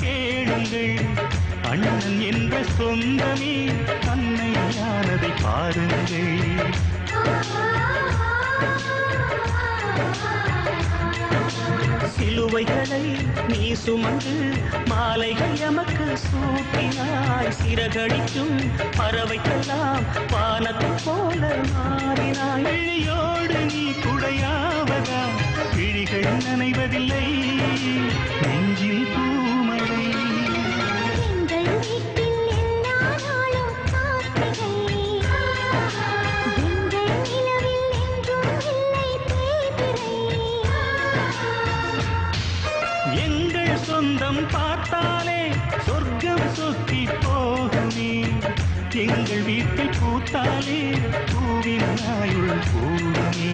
கேளுங்கள். அண்ணன் என்ற சொந்தமே அன்னையானதை பாருங்கள். சிலுவைகளை நீ சுமந்து மாலைகள் எமக்கு சூட்டினாய். சிறகடிக்கும் பறவைக்கெல்லாம் வானத்தை போல மாறினாய். இழியோடு நீ குடையாவதா? விழிகள் நனைவதில்லை. நெஞ்சில் பூமழை. எங்கள் சொந்தம் பார்த்தாலே சொர்க்கம் சொத்தி போகுமே. எங்கள் வீட்டில் பூத்தாலே பூவின் நாயுள் பூவுமே.